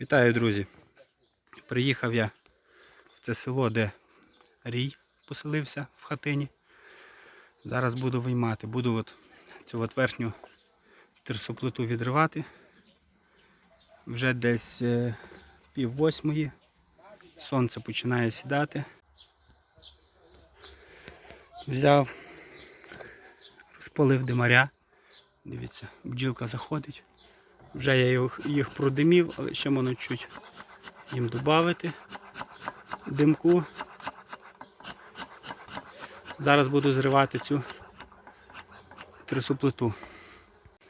Вітаю, друзі! Приїхав я в це село, де рій поселився в хатині. Зараз буду виймати. Буду от цю от верхню терсоплиту відривати. Вже десь е, пів восьмої. Сонце починає сідати. Взяв, розпалив димаря. Дивіться, бджілка заходить. Вже я їх, продимів, але ще можна чуть їм додати димку. Зараз буду зривати цю трисоплиту.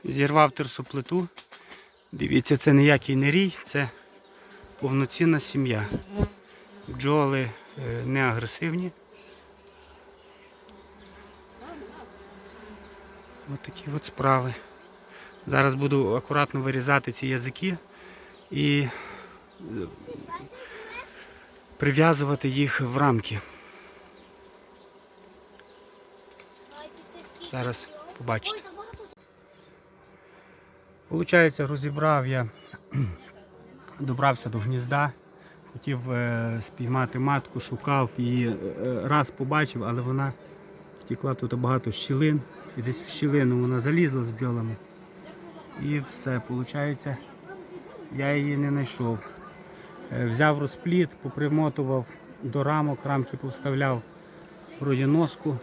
Зірвав трисоплиту. Дивіться, це ніякий не рій, це повноцінна сім'я. Бджоли е, не агресивні. Ось такі от справи. Зараз буду акуратно вирізати ці язики і е, прив'язувати їх в рамки. Зараз побачите. Получається, розібрав я, добрався до гнізда, хотів е, спіймати матку, шукав і е, раз побачив, але вона втекла тут багато щілин. І десь в щілину вона залізла з бджолами. І все, виходить, я її не знайшов. Е, Взяв розпліт, попримотував до рамок, рамки повставляв вроді носку.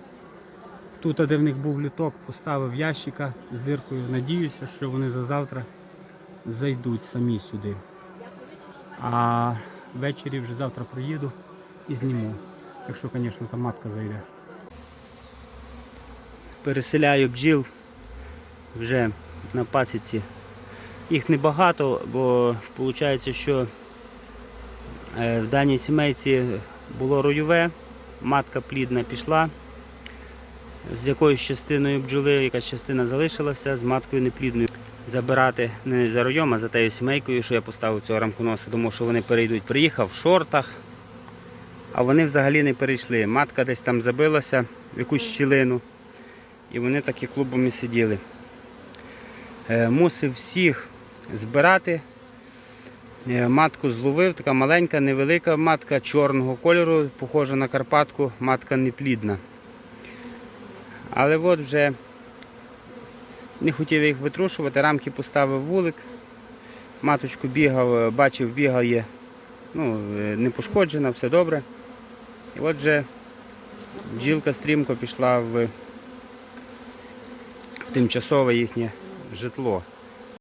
Тут, де в них був літок, поставив ящика з диркою. Надіюся, що вони за завтра зайдуть самі сюди. А ввечері вже завтра приїду і зніму. Якщо, звісно, там матка зайде. Переселяю бджіл вже на пасіці. Їх небагато, бо виходить, що е, в даній сімейці було роюве, матка плідна пішла. З якоюсь частиною бджоли, якась частина залишилася, з маткою неплідною. Забирати не за ройом, а за тією сімейкою, що я поставив цього рамконоса, тому що вони перейдуть. Приїхав в шортах, а вони взагалі не перейшли. Матка десь там забилася в якусь щілину. І вони так і клубом і сиділи. Е, Мусив всіх збирати. Е, Матку зловив, така маленька, невелика матка чорного кольору, похожа на Карпатку, матка неплідна. Але от вже не хотів їх витрушувати, рамки поставив вулик. Маточку бігав, е, бачив, бігає, ну, не пошкоджена, все добре. І от вже бджілка стрімко пішла в в тимчасове їхнє житло.